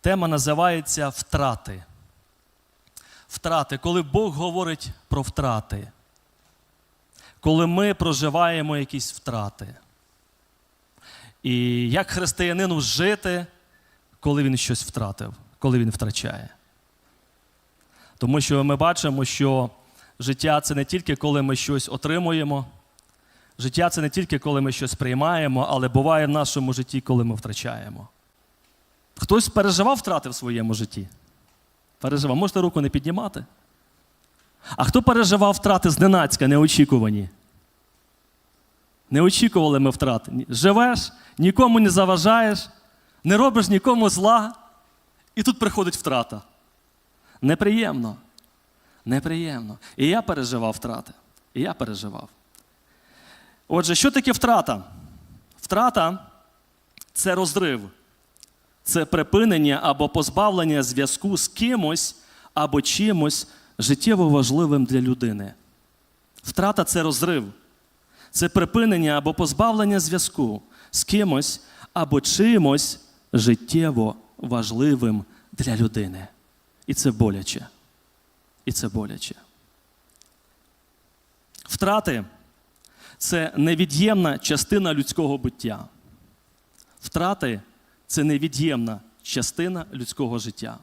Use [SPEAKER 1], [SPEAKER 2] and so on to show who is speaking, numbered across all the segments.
[SPEAKER 1] Тема називається Втрати. Втрати. Коли Бог говорить про втрати, коли ми проживаємо якісь втрати. І як християнину жити, коли він щось втратив, коли він втрачає. Тому що ми бачимо, що життя це не тільки коли ми щось отримуємо, життя це не тільки коли ми щось приймаємо, але буває в нашому житті, коли ми втрачаємо. Хтось переживав втрати в своєму житті? Переживав. Можете руку не піднімати? А хто переживав втрати зненацька, неочікувані? Не очікували ми втрати. Живеш, нікому не заважаєш, не робиш нікому зла, і тут приходить втрата. Неприємно. Неприємно. І я переживав втрати. І я переживав. Отже, що таке втрата? Втрата це розрив, це припинення або позбавлення зв'язку з кимось або чимось життєво важливим для людини. Втрата це розрив, це припинення або позбавлення зв'язку з кимось або чимось життєво важливим для людини. І це боляче. І це боляче. Втрати це невід'ємна частина людського буття. Втрати це невід'ємна частина людського життя.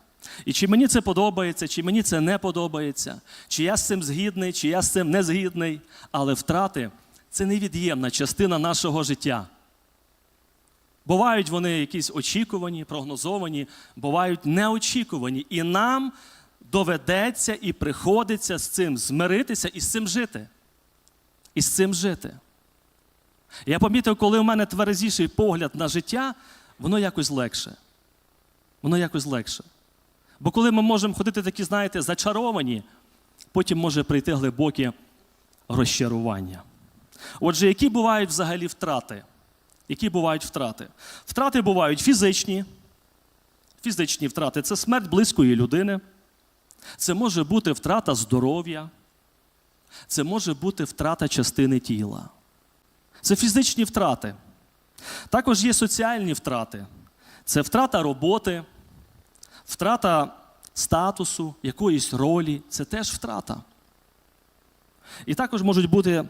[SPEAKER 1] І чи мені це подобається, чи мені це не подобається, чи я з цим згідний, чи я з цим не згідний, але втрати це невід'ємна частина нашого життя. Бувають вони якісь очікувані, прогнозовані, бувають неочікувані. І нам доведеться і приходиться з цим змиритися і з цим жити. І з цим жити. Я помітив, коли у мене тверезіший погляд на життя, воно якось легше. Воно якось легше. Бо коли ми можемо ходити такі, знаєте, зачаровані, потім може прийти глибоке розчарування. Отже, які бувають взагалі втрати? Які бувають втрати? Втрати бувають фізичні. Фізичні втрати це смерть близької людини. Це може бути втрата здоров'я. Це може бути втрата частини тіла. Це фізичні втрати. Також є соціальні втрати. Це втрата роботи, втрата статусу, якоїсь ролі це теж втрата. І також можуть бути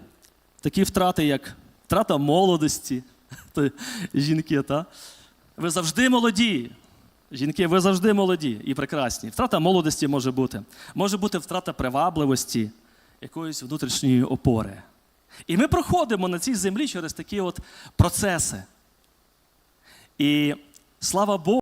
[SPEAKER 1] такі втрати, як втрата молодості. Жінки, та? ви завжди молоді. Жінки, ви завжди молоді і прекрасні. Втрата молодості може бути. Може бути втрата привабливості, якоїсь внутрішньої опори. І ми проходимо на цій землі через такі от процеси. І слава Богу.